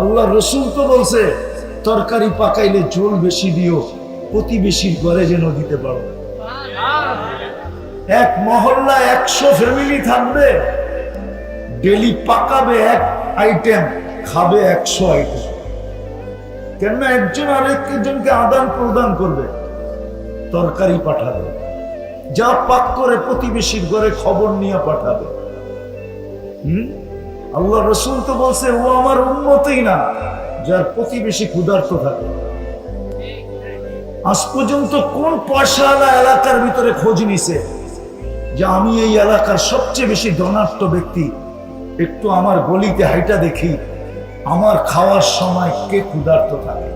আল্লাহ রসুল তো বলছে, তরকারি পাকাইলে ঝোল বেশি দিও, প্রতিবেশীর ঘরে যেন দিতে পারো। এক মহল্লা একশো ফ্যামিলি থাকবে, ডেলি পাকাবে এক আইটেম, খাবে একশো আইটেম। কেননা একজন আরেকজনকে আদান প্রদান করবে, তরকারি পাঠাবে। যা পাক করে প্রতিবেশীর ঘরে খবর নিয়ে পাঠাবে। হুম? আল্লাহ রসুল তো বলছে, ও আমার উন্নতই না, যার প্রতিবেশী ক্ষুধার্ত থাকে। আজ পর্যন্ত কোন পয়সাওয়ালা এলাকার ভিতরে খোঁজ নিছে যে আমি এই এলাকার সবচেয়ে বেশি ধনাঢ্য ব্যক্তি? একটু আমার গলিতে হাইটা দেখি, আমার খাওয়ার সময় কে ক্ষুধার্ত থাকে।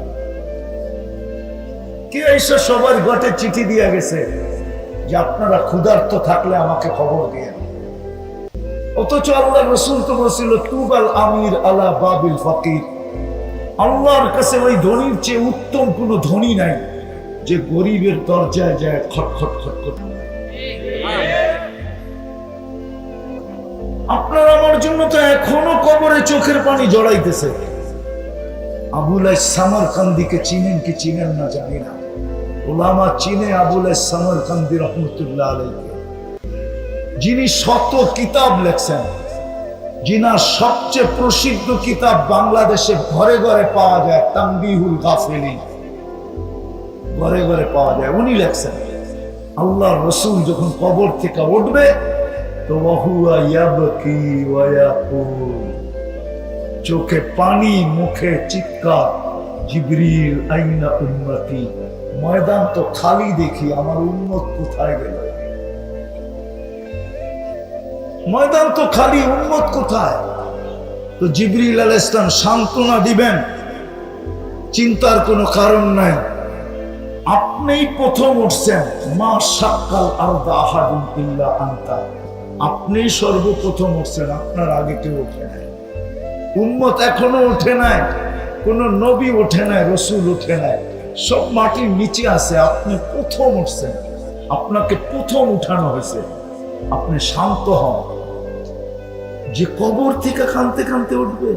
কে এসে সবার ঘটে চিঠি দিয়ে গেছে যে আপনারা ক্ষুধার্ত থাকলে আমাকে খবর দিয়ে অথচ আল্লাহ রসুল তো বলছিল, তুবাল আমির আলা বাবিল ফকির। আল্লাহর কাছে ওই ধনির চেয়ে উত্তম কোনো ধনী নাই, যে গরিবের দরজায় যায় খটখট খটখট আপনার আমার জন্য তো এখনও কবরে চোখের পানি জড়াইতেছে। আবুলাই সামরকান্দিকে চিনেন কি চিনেন না জানি না। ওলামা চিনে আবুলাই সামরকান্দি রহমতুল্লাহ আলাইকে যিনি শত কিতাব লেখছেন যিনার সবচেয়ে প্রসিদ্ধ কিতাব বাংলাদেশে ঘরে ঘরে পাওয়া যায় তাম্বিহুল গাফেলি ঘরে ঘরে পাওয়া যায়, উনি লেখছেন আল্লাহ রসুল যখন কবর থেকে উঠবে, তো চোখে পানি, মুখে চিৎকার, জিবরিল আইনা উন্নতি ময়দান তো খালি দেখি, আমার উন্নত কোথায় গেল? ময়দান তো খালি উন্মত কোথায়? তো জিবরিল আল ইসলাম সান্ত্বনা দিবেন। চিন্তার কোনো কারণ নাই। আপনিই প্রথম উঠছেন, মা সাক্কাল আরদা আহাদুন আন্তা। আপনি সর্বপ্রথম উঠছেন, আপনার আগে কেউ ওঠে নাই। উম্মত এখনও ওঠে নাই, কোন নবী ওঠে নাই, রসুল ওঠে নাই। সব মাটির নিচে আছে, আপনি প্রথম উঠছেন। আপনাকে প্রথম উঠানো হয়েছে। আপনি শান্ত হন। যে কবর থেকে কানতে কানতে উঠবে।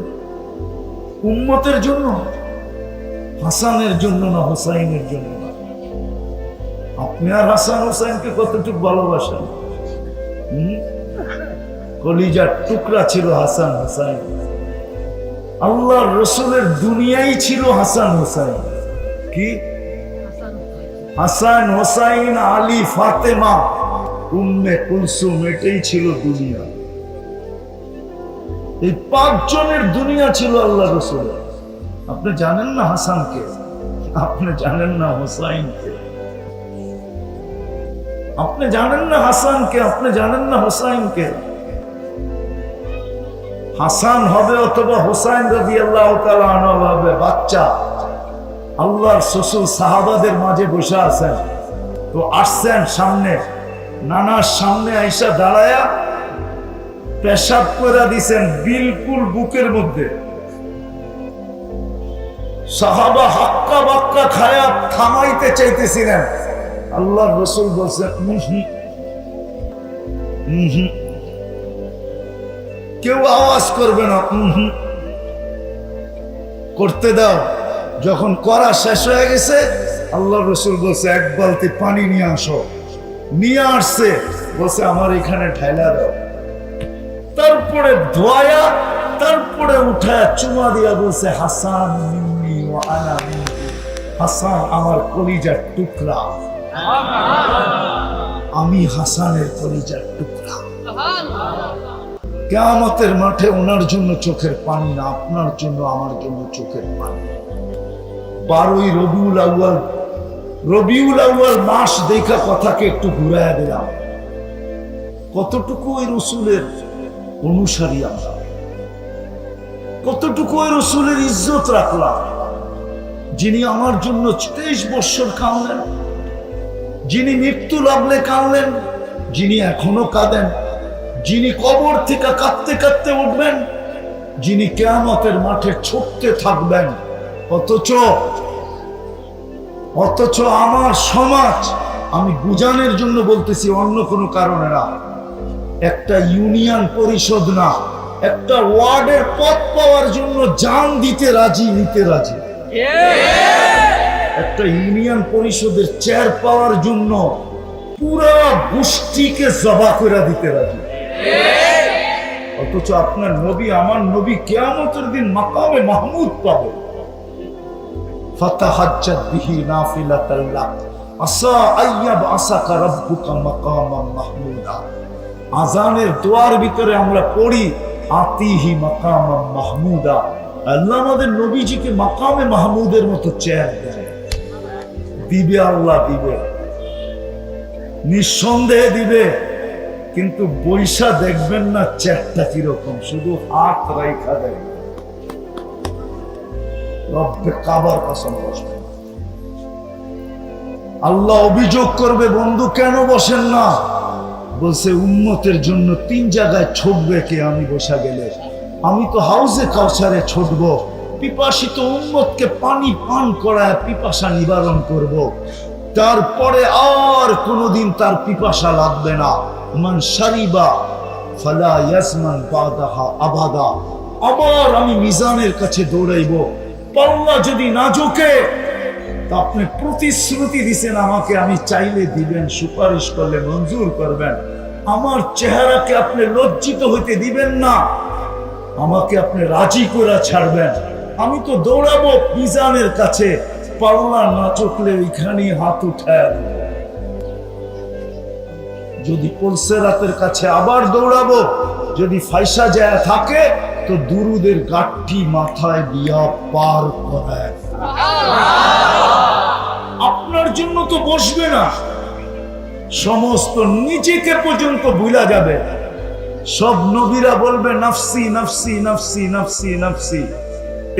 উম্মতের জন্য হাসানের জন্য না, হোসাইনের জন্য আপনি আর হাসান হোসাইনকে কতটুকু ভালোবাসেন? কলিজার টুকরা ছিল হাসান হোসাইন। আল্লাহ রসুলের দুনিয়াই ছিল হাসান হোসাইন। কি? হাসান হোসাইন, আলী, ফাতেমা, উম্মে কুলসুম, এটাই ছিল দুনিয়া। এই পাঁচজনের দুনিয়া ছিল আল্লাহ রসুলের। আপনি জানেন না হাসানকে? আপনি জানেন না হোসাইনকে? আপনি জানেন না হাসানকে? আপনি জানেন না হোসাইনকে? হাসান হবে অথবা হোসাইন রবি আল্লাহ হবে বাচ্চা। আল্লাহর শ্বশুর সাহাবাদের মাঝে বসে আছেন। তো আসছেন সামনে। নানার সামনে আইসা দাঁড়ায়া পেশাব করে দিছেন বিলকুল বুকের মধ্যে। সাহাবা হাক্কা বাক্কা খায়া থামাইতে চাইতেছিলেন। আল্লাহ রসুল বলছেন "উম হুম, উম হুম। কেউ আওয়াজ করবে না। করতে দাও। যখন করা শেষ হয়ে গেছে আল্লাহ রসুল বলছে এক বালতি পানি নিয়ে আসো। নিয়ে আসছে। বলছে আমার এখানে ঢাইলা দাও। তারপরে ধোয়া তারপরে উঠায় চুমা দিয়া বলছে, হাসান মিন্নি ও আনা হাসান আমার কলিজার টুকরা। আমি হাসানের কলিজার টুকরা। কেয়ামতের মাঠে ওনার জন্য চোখের পানি না, আপনার জন্য, আমার জন্য চোখের পানি। বারোই রবিউল আউয়াল রবিউল আউয়াল মাস দেখা কথাকে একটু ঘুরাইয়া দিলাম। কতটুকু ওই রসুলের অনুসারী আমরা। কতটুকু ওই রসুলের ইজ্জত রাখলাম, যিনি আমার জন্য তেইশ বৎসর কাঁদলেন, যিনি মৃত্যু লাগলে কাঁদলেন, যিনি এখনও কাঁদেন, যিনি কবর থেকে কাঁদতে কাঁদতে উঠবেন, যিনি কেয়ামতের মাঠে ছুটতে থাকবেন। অথচ অথচ আমার সমাজ, আমি বুঝানোর জন্য বলতেছি অন্য কোনো কারণে না। একটা ইউনিয়ন পরিষদ না, একটা ওয়ার্ডের পদ পাওয়ার জন্য জান দিতে রাজি, নিতে রাজি। একটা ইউনিয়ন পরিষদের চেয়ার পাওয়ার জন্য পুরা গোষ্ঠীকে জবা করে দিতে রাজি। অথচ আপনার নবী, আমার নবী কেয়ামতের দিন মাকামে মাহমুদ পাবে। ফাতাহাজ্জাত বিহি নাফিলাতাল লাক। আসা আইয়াব আসাকা রাব্বুকা মাকামাম মাহমুদা। আজানের দোয়ার ভিতরে আমরা পড়ি, আতিহি মাকামাম মাহমুদা। আল্লাহ আমাদের নবীজিকে মাকামে মাহমুদের মতো চেয়ার দেয়। দিবে আল্লাহ দিবে। নিঃসন্দেহে দিবে। কিন্তু বৈশা দেখবেন না চেয়ারটা কীরকম, শুধু হাত রাইখা দেয়। রব্বে কাবার কসম আল্লাহ অভিযোগ করবে, বন্ধু, কেন বসেন না? বলছে উন্মতের জন্য তিন জায়গায় ছুটবে কে? আমি বসা গেলে। আমি তো হাউসে কাউসারে ছুটব, পিপাসিত উন্মতকে পানি পান করায় পিপাসা নিবারণ করব। তারপরে আর কোনোদিন তার পিপাসা লাগবে না। মান সারিবা, ফালা ইয়াসমান বাদাহা আবাদা। আবার আমি মিজানের কাছে দৌড়াইব। পাল্লা যদি না ঝোঁকে তা আপনি প্রতিশ্রুতি দিছেন আমাকে, আমি চাইলে দিবেন, সুপারিশ করলে মঞ্জুর করবেন। আমার চেহারাকে আপনি লজ্জিত হইতে দিবেন না। আমাকে আপনি রাজি করে ছাড়বেন। আমি তো দৌড়াবো মিজানের কাছে। পাল্লা না চকলে ওইখানে হাত উঠায় যদি পলসে রাতের কাছে আবার দৌড়াবো, যদি ফাইসা যায় থাকে, তো দুরুদের গাঠটি মাথায় দিয়া পার করায় জন্য তো বসবে না। সমস্ত নিজেকে পর্যন্ত ভুলা যাবে। সব নবীরা বলবে, নাফসি নাফসি নাফসি নাফসি নাফসি।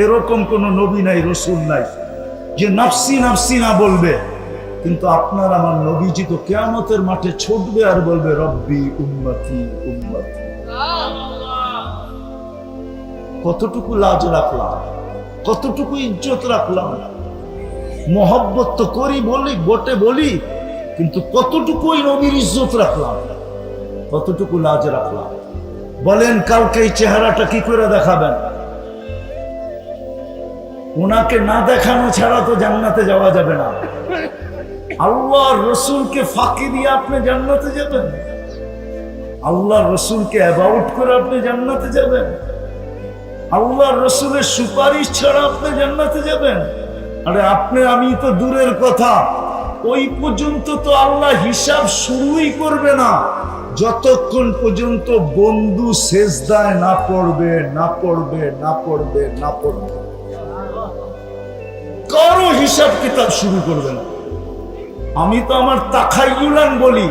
এরকম কোন নবী নাই, রসুল নাই, যে নাফসি নাফসি না বলবে। কিন্তু আপনার আমার নবীজি তো কেয়ামতের মাঠে ছুটবে আর বলবে, রব্বি উন্মতি উন্মতি কতটুকু লাজ রাখলাম, কতটুকু ইজ্জত রাখলাম। মোহব্বত তো করি বলি, বটে বলি, কিন্তু কতটুকুই নবীর ইজ্জত রাখলাম? কতটুকু লাজ রাখলাম? বলেন, কালকে এই চেহারাটা কি করে দেখাবেন? ওনাকে না দেখানো ছাড়া তো জান্নাতে যাওয়া যাবে না। আল্লাহ রসুলকে ফাঁকি দিয়ে আপনি জান্নাতে যাবেন? আল্লাহ রসুলকে অ্যাবাউট করে আপনি জান্নাতে যাবেন? আল্লাহ রসুলের সুপারিশ ছাড়া আপনি জান্নাতে যাবেন? আরে আপনি, আমি তো দূরের কথা। ওই পর্যন্ত তো আল্লাহ হিসাব শুরুই করবে না। যতক্ষণ পর্যন্ত বন্ধু শেষদায় না পড়বে না পড়বে না পড়বে না পড়বে। কারও হিসাব কিতাব শুরু করবে না। আমি তো আমার তাখাইগুলান বলি,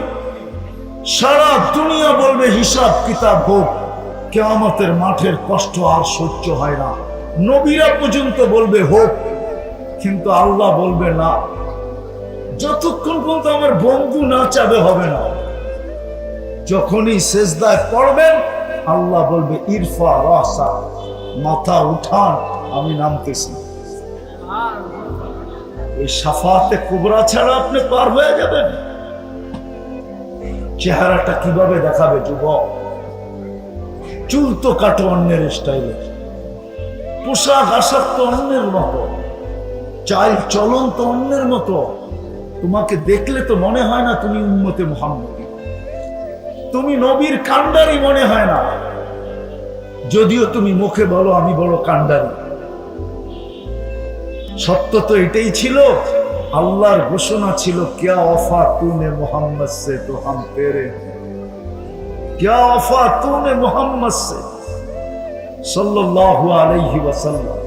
সারা দুনিয়া বলবে হিসাব কিতাব হোক, কেয়ামতের মাঠের কষ্ট আর সহ্য হয় না। নবীরা পর্যন্ত বলবে হোক কিন্তু আল্লাহ বলবে না। যতক্ষণ পর্যন্ত আমার বন্ধু না চাবে হবে না। যখনই শেষদায় পড়বেন, আল্লাহ বলবে, ইরফা, রাসা, মাথা উঠান, আমি নামতেছি। ওই সাফাতে কুবরা ছাড়া আপনি পার হয়ে যাবেন। চেহারাটা কীভাবে দেখাবে যুবক? চুল তো কাটো অন্যের স্টাইলে। পোশাক আশাক তো অন্যের মতো। চাল চলন তো অন্যের মতো। তোমাকে দেখলে তো মনে হয় না তুমি উন্মতে মোহাম্মদ। তুমি নবীর কান্ডারি মনে হয় না। যদিও তুমি মুখে বলো, আমি বড় কান্ডারি সত্য তো এটাই ছিল, আল্লাহর ঘোষণা ছিল, কেয়া অফা তুনে মোহাম্মদ সে তো হাম পেরে কেয়া অফা তুনে মোহাম্মদ সে? সাল্লাল্লাহু আলাইহি ওয়াসাল্লাম।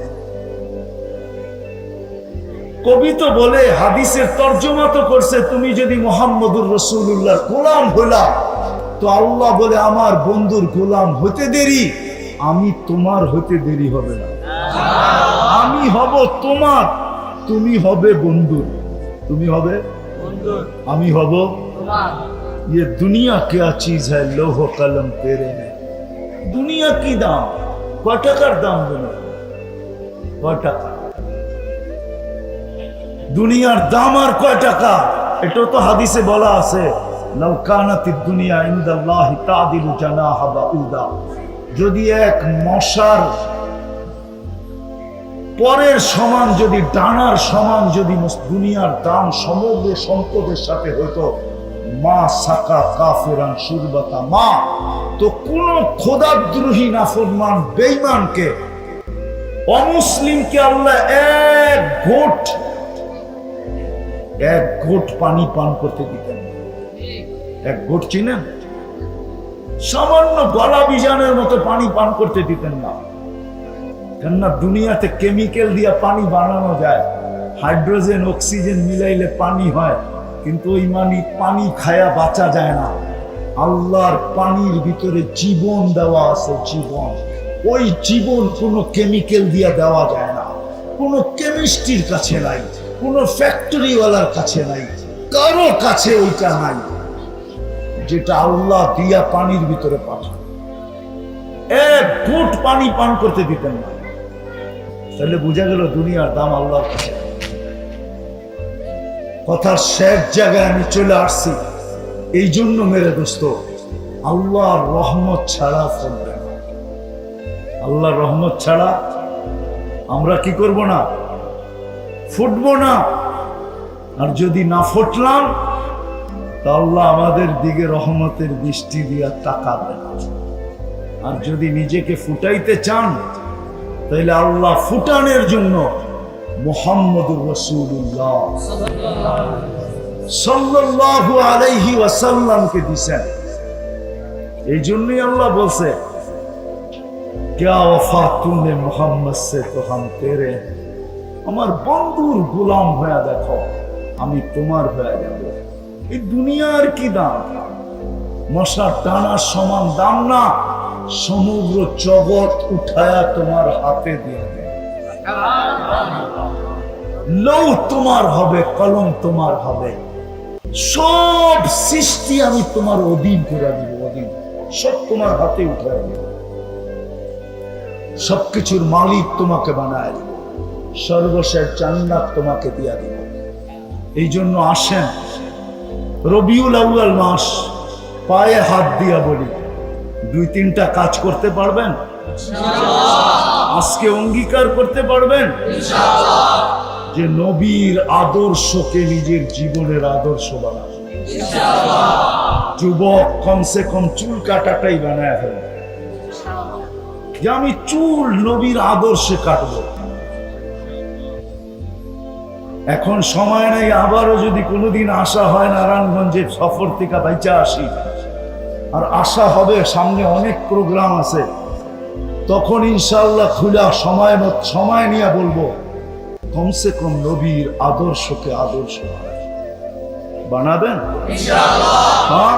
কবি তো বলে হাদিসের তর্জমা তো করছে তুমি যদি মোহাম্মদুর রসুল্লাহ গোলাম হলা তো আল্লাহ বলে আমার বন্ধুর গোলাম হতে দেরি আমি তোমার হতে দেরি হবে না আমি হব তোমার তুমি হবে বন্ধুর তুমি হবে আমি হব ये दुनिया क्या चीज है लोह कलम तेरे में দুনিয়া কি দাম কয় টাকার দাম দুনিয়া কয় টাকা দুনিয়ার দাম আর কয় টাকা? এটাও তো হাদিসে বলা আছে। লাউ কানাতি দুনিয়া বাউদা। যদি এক মশার পরের সমান যদি, ডানার সমান যদি দুনিয়ার দাম সমগ্র সম্পদের সাথে হইতো, মা সাকা কাফেরান সুরবাতা। মা, তো কোন খোদাদ্রোহী নাফরমান, বেঈমানকে, অমুসলিমকে আল্লাহ এক ঘোট এক ঘোট পানি পান করতে দিতেন। এক ঘোট চিনেন? সামান্য গলা বিজানের মতো পানি পান করতে দিতেন না। কেননা দুনিয়াতে কেমিক্যাল দিয়ে পানি বানানো যায়। হাইড্রোজেন, অক্সিজেন মিলাইলে পানি হয়, কিন্তু ওই মানি পানি খায়া বাঁচা যায় না। আল্লাহর পানির ভিতরে জীবন দেওয়া আছে, জীবন। ওই জীবন কোনো কেমিক্যাল দিয়ে দেওয়া যায় না। কোনো কেমিস্ট্রির কাছে নাই। কোনো ফ্যাক্টরিওয়ালার কাছে নাই, কারও কাছে ওইটা নাই, যেটা আল্লাহ দিয়া পানির ভিতরে পাঠান। এক ফুট পানি পান করতে দিতেন না। তাহলে বোঝা গেল দুনিয়ার দাম আল্লাহর কাছে কথার শেষ জায়গায় আমি চলে আসছি। এই জন্য মেরে দোস্ত, আল্লাহর রহমত ছাড়া ফুটবে না। আল্লাহর রহমত ছাড়া আমরা কি করব না? ফুটবো না আর যদি না ফুটলাম তা আল্লাহ আমাদের দিকে রহমতের দৃষ্টি দিয়া তাকাবে না আর যদি নিজেকে ফুটাইতে চান তাহলে আল্লাহ ফুটানের জন্য মোহাম্মদুর রসুল্লাহ সাল্লাল্লাহু আলাইহি ওয়াসাল্লামকে দিছেন এই জন্যই আল্লাহ বলছে क्या वफा तूने मोहम्मद से तो हम तेरे हैं। আমার বন্ধুর গোলাম হয়ে দেখো, আমি তোমার হয়ে যাব। এই দুনিয়ার কি দাম? মশার টানার সমান দাম না, সমগ্র জগৎ উঠায়া তোমার হাতে দিয়ে দেয় লৌ তোমার হবে, কলম তোমার হবে। সব সৃষ্টি আমি তোমার অধীন করে দিব, অধীন। সব তোমার হাতে উঠায় দিব। সবকিছুর মালিক তোমাকে বানায় সর্বশেষ জান্নাত তোমাকে দিয়া দিব। এই জন্য আসেন রবিউল আউয়াল মাস পায়ে হাত দিয়া বলি দুই তিনটা কাজ করতে পারবেন? আজকে অঙ্গীকার করতে পারবেন? যে নবীর আদর্শকে নিজের জীবনের আদর্শ বানাবে যুবক কমসে কম চুল কাটাটাই বানায় ফেলবে যে আমি চুল নবীর আদর্শে কাটবো। এখন সময় নেই আবারও যদি কোনোদিন আসা হয় নারায়ণগঞ্জের সফর থেকে বাইচা আসি। আর আশা হবে সামনে অনেক প্রোগ্রাম আছে। তখন ইনশাল্লাহ খুলা সময় মত- সময় নিয়ে বলব কমসে কম নবীর আদর্শকে আদর্শ বানাবেন? হ্যাঁ?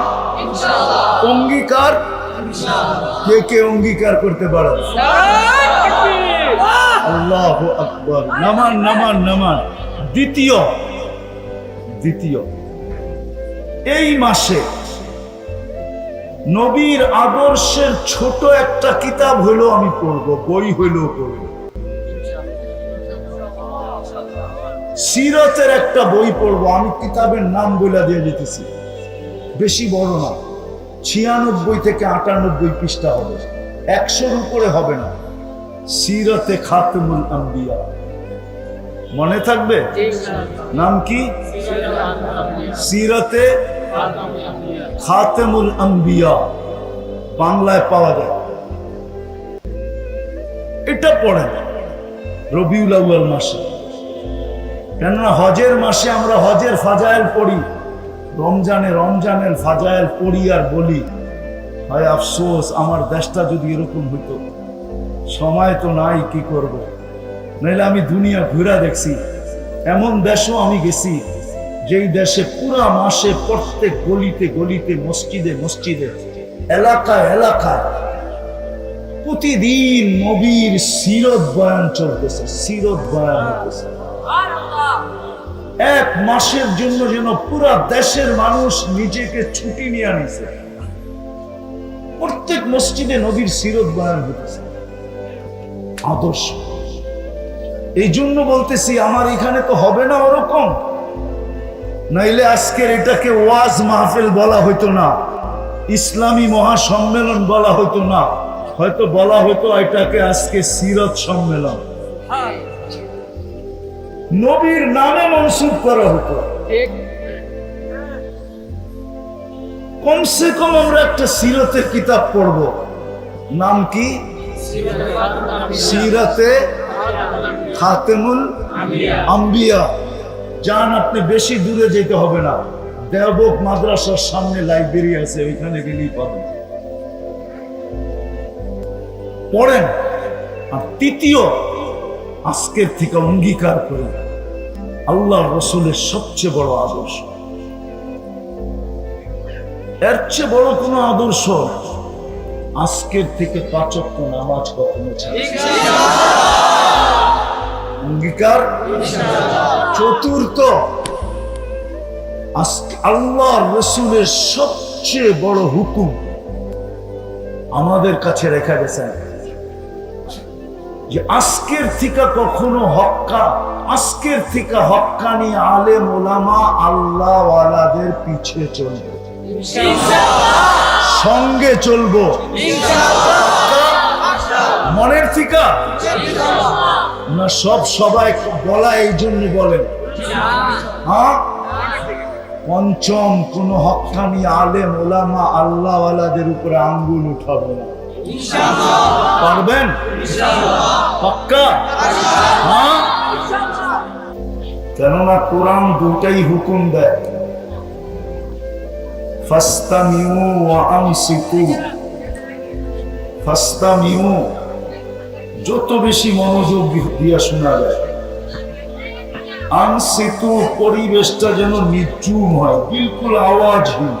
অঙ্গীকার? কে কে অঙ্গীকার করতে পারেন আল্লাহ আকবর। নামান নামান নামান। দ্বিতীয়। দ্বিতীয়। এই মাসে নবীর আদর্শের ছোট একটা কিতাব হইলেও আমি পড়ব, বই হইলেও পড়ব। সিরতের একটা বই পড়ব, আমি কিতাবের নাম বলে দিয়ে দিতেছি। বেশি বড় না, ছিয়ানব্বই থেকে আটানব্বই পৃষ্ঠা হবে। একশোর উপরে হবে না। সিরতে খাতমুল আম্বিয়া। মনে থাকবে? নাম কি? সিরতে খাতেমুল আম্বিয়া। বাংলায় পাওয়া যায়। এটা পড়েন রবিউল আউয়াল মাসে। কেননা হজের মাসে আমরা হজের ফাজাইল পড়ি। রমজানে রমজানের ফাজাইল পড়ি আর বলি হয় আফসোস, আমার দেশটা যদি এরকম হইতো। সময় তো নাই, কি করব। নাইলে আমি দুনিয়া ঘুরা দেখছি। এমন দেশও আমি গেছি, যেই দেশে পুরা মাসে প্রত্যেক গলিতে গলিতে, মসজিদে মসজিদে, এলাকায় এলাকায় প্রতিদিন নবীর সিরত বয়ান চলতেছে, সিরত বয়ান হতেছে এক মাসের জন্য যেন পুরা দেশের মানুষ নিজেকে ছুটি নিয়ে আনিছে। প্রত্যেক মসজিদে নবীর সিরত বয়ান হতেছে আদর্শ। এই জন্য বলতেছি আমার এখানে তো হবে না ওরকম। নাইলে আজকের এটাকে ওয়াজ মাহফিল বলা হইতো না ইসলামী মহাসম্মেলন বলা হইতো না। হয়তো বলা হতো এটাকে আজকে সিরত সম্মেলন। নবীর নামে মনসুব করা হতো। কমসে কম আমরা একটা সিরতের কিতাব পড়ব। নাম কি? সিরাতে খাতেমুল আম্বিয়া। যান আপনি বেশি দূরে যেতে হবে না। দেবক মাদ্রাসার সামনে লাইব্রেরি আছে, ওইখানে গেলেই পাবেন। পড়েন। আর তৃতীয়, আজকের থেকে অঙ্গীকার করি। আল্লাহ রসুলের সবচেয়ে বড় আদর্শ। এর চেয়ে বড় কোনো আদর্শ? আজকের থেকে পাচক্য নামাজ কখনো ছাড়ে। না। অঙ্গীকার? চতুর্থ আল্লাহ রসুলের সবচেয়ে বড় হুকুম। আমাদের কাছে রেখা গেছেন যে আজকের থেকে কখনো হক্কা আজকের থেকে হক্কানি আলেম ওলামা আল্লাহ ওয়ালাদের পিছে চলবে। সঙ্গে চলবো। মনের থেকে? না, সব সবাই বলা এই জন্য বলেন। হ্যাঁ? পঞ্চম, কোন হক্কানি আলেম, ওলামা আল্লাহ ওয়ালাদের উপরে আঙ্গুল উঠাবো না। পারবেন? পাক্কা? হ্যাঁ? কেননা কোরআন দুটাই হুকুম দেয়। ফাস্তামিউ ওয়া আনসিতু ফাস্তামিউ যত বেশি মনোযোগ দিয়া শোনা যায়, আনসিতু পরিবেশটা যেন নির্জুম হয়, বিলকুল আওয়াজহীন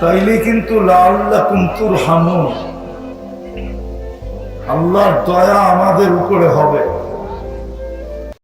তাইলে কিন্তু লাল্লাকুম তুরহামুন আল্লাহর দয়া আমাদের উপরে হবে।